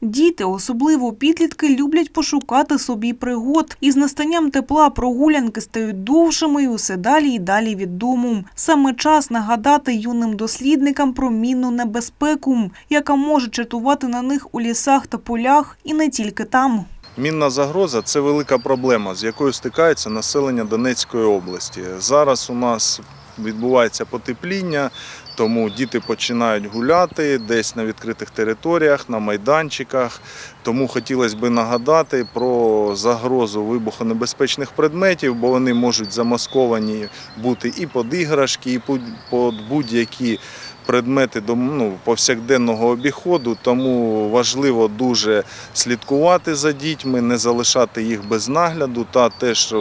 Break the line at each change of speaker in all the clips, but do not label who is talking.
Діти, особливо підлітки, люблять пошукати собі пригод. Із настанням тепла прогулянки стають довшими і усе далі і далі від дому. Саме час нагадати юним дослідникам про мінну небезпеку, яка може чатувати на них у лісах та полях, і не тільки там.
Мінна загроза це велика проблема, з якою стикається населення Донецької області. Зараз у нас відбувається потепління, тому діти починають гуляти десь на відкритих територіях, на майданчиках. Тому хотілося б нагадати про загрозу вибухонебезпечних предметів, бо вони можуть замасковані бути і під іграшки, і під будь-які предмети до ну, повсякденного обіходу, тому важливо дуже слідкувати за дітьми, не залишати їх без нагляду та теж е,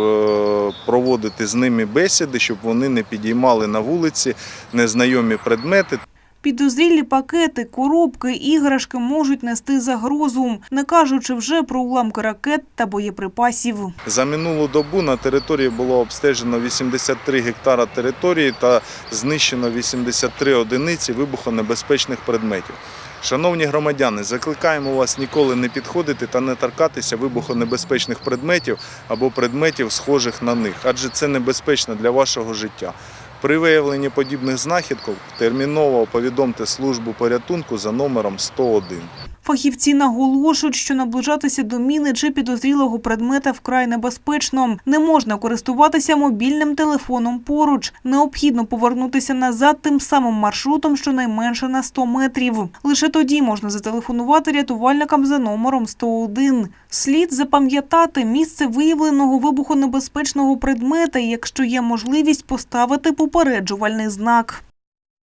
проводити з ними бесіди, щоб вони не підіймали на вулиці незнайомі предмети.
Підозрілі пакети, коробки, іграшки можуть нести загрозу, не кажучи вже про уламки ракет та боєприпасів.
За минулу добу на території було обстежено 83 гектара території та знищено 83 одиниці вибухонебезпечних предметів. Шановні громадяни, закликаємо вас ніколи не підходити та не торкатися вибухонебезпечних предметів або предметів, схожих на них, адже це небезпечно для вашого життя. При виявленні подібних знахідків терміново повідомте службу порятунку за номером 101.
Фахівці наголошують, що наближатися до міни чи підозрілого предмета вкрай небезпечно. Не можна користуватися мобільним телефоном поруч. Необхідно повернутися назад тим самим маршрутом, щонайменше на 100 метрів. Лише тоді можна зателефонувати рятувальникам за номером 101. Слід запам'ятати місце виявленого вибухонебезпечного предмета, якщо є можливість поставити попереджувальний знак.